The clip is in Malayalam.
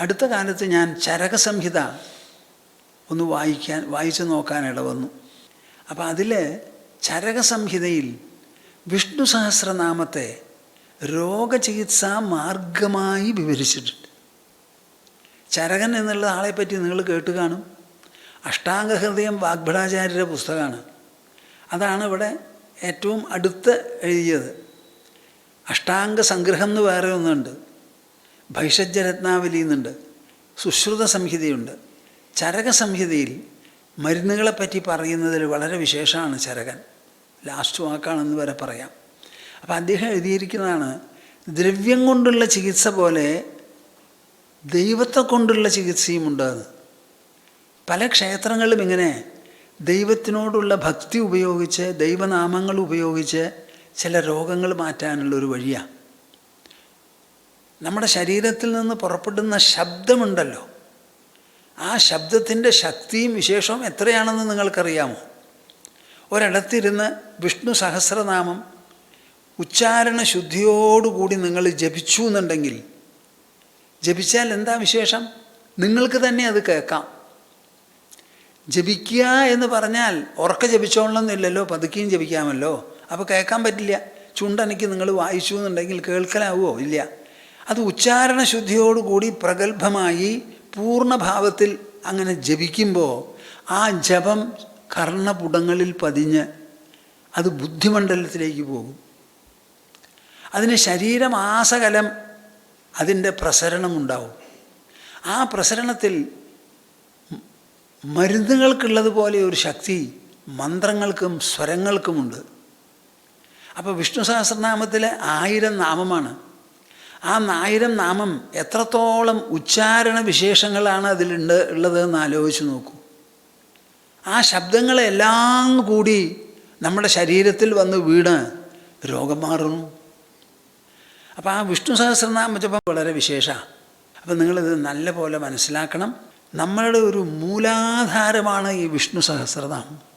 അടുത്ത കാലത്ത് ഞാൻ ചരകസംഹിത ഒന്ന് വായിക്കാൻ വായിച്ചു നോക്കാൻ ഇടവന്നു. അപ്പോൾ അതിൽ ചരകസംഹിതയിൽ വിഷ്ണു സഹസ്രനാമത്തെ രോഗചികിത്സാ മാർഗമായി വിവരിച്ചിട്ടുണ്ട്. ചരകൻ എന്നുള്ള ആളെപ്പറ്റി നിങ്ങൾ കേട്ട് കാണും. അഷ്ടാംഗഹൃദയം വാഗ്ഭടാചാര്യരുടെ പുസ്തകമാണ്. അതാണ് ഇവിടെ ഏറ്റവും അടുത്ത് എഴുതിയത്. അഷ്ടാംഗ സംഗ്രഹം എന്ന് വേറെ ഒന്നുണ്ട്. ഭൈഷജ്യരത്നാവലി എന്നുണ്ട് സുശ്രുത സംഹിതയുണ്ട്. ചരക സംഹിതയിൽ മരുന്നുകളെപ്പറ്റി പറയുന്നതിൽ വളരെ വിശേഷമാണ് ചരകൻ. ലാസ്റ്റ് വാക്കാണെന്ന് വരെ പറയാം. അപ്പോൾ അദ്ദേഹം എഴുതിയിരിക്കുന്നതാണ് ദ്രവ്യം കൊണ്ടുള്ള ചികിത്സ പോലെ ദൈവത്തെ കൊണ്ടുള്ള ചികിത്സയും ഉണ്ടാകുന്നത് പല ക്ഷേത്രങ്ങളിലും ഇങ്ങനെ ദൈവത്തിനോടുള്ള ഭക്തി ഉപയോഗിച്ച് ദൈവനാമങ്ങൾ ഉപയോഗിച്ച് ചില രോഗങ്ങൾ മാറ്റാനുള്ളൊരു വഴിയാണ് നമ്മുടെ ശരീരത്തിൽ നിന്ന് പുറപ്പെടുന്ന ശബ്ദമുണ്ടല്ലോ. ആ ശബ്ദത്തിന്റെ ശക്തിയും വിശേഷവും എത്രയാണെന്ന് നിങ്ങൾക്കറിയാമോ? ഒരിടത്തിരുന്ന് വിഷ്ണു സഹസ്രനാമം ഉച്ചാരണ ശുദ്ധിയോടുകൂടി നിങ്ങൾ ജപിച്ചു എന്നുണ്ടെങ്കിൽ ജപിച്ചാൽ എന്താ വിശേഷം? നിങ്ങൾക്ക് തന്നെ അത് കേൾക്കാം. ജപിക്കുക എന്ന് പറഞ്ഞാൽ ഉറക്ക ജപിച്ചോളണമെന്നില്ലല്ലോ പതുക്കിയും ജപിക്കാമല്ലോ. അപ്പോൾ കേൾക്കാൻ പറ്റില്ല. ചുണ്ടനയ്ക്ക് നിങ്ങൾ വായിച്ചു എന്നുണ്ടെങ്കിൽ കേൾക്കലാവുമോ? ഇല്ല. അത് ഉച്ചാരണ ശുദ്ധിയോടുകൂടി പ്രഗത്ഭമായി പൂർണഭാവത്തിൽ അങ്ങനെ ജപിക്കുമ്പോൾ ആ ജപം കർണപുടങ്ങളിൽ പതിഞ്ഞ് അത് ബുദ്ധിമണ്ഡലത്തിലേക്ക് പോകും. അതിന് ശരീരമാസകലം അതിന്റെ പ്രസരണമുണ്ടാവും. ആ പ്രസരണത്തിൽ മരുന്നുകൾക്കുള്ളതുപോലെ ഒരു ശക്തി മന്ത്രങ്ങൾക്കും സ്വരങ്ങൾക്കുമുണ്ട്. അപ്പോൾ വിഷ്ണു സഹസ്രനാമത്തിലെ ആയിരം നാമമാണ്. ആ നായിരം നാമം എത്രത്തോളം ഉച്ചാരണ വിശേഷങ്ങളാണ് അതിലുണ്ട് ഉള്ളത് എന്ന് ആലോചിച്ച് നോക്കൂ. ആ ശബ്ദങ്ങളെല്ലാം കൂടി നമ്മുടെ ശരീരത്തിൽ വന്ന് വീണ് രോഗം മാറുന്നു. അപ്പോൾ ആ വിഷ്ണു സഹസ്രനാമം ജപം വളരെ വിശേഷമാണ് അപ്പം നിങ്ങളിത് നല്ല പോലെ മനസ്സിലാക്കണം. നമ്മളുടെ ഒരു മൂലാധാരമാണ് ഈ വിഷ്ണു സഹസ്രനാമം.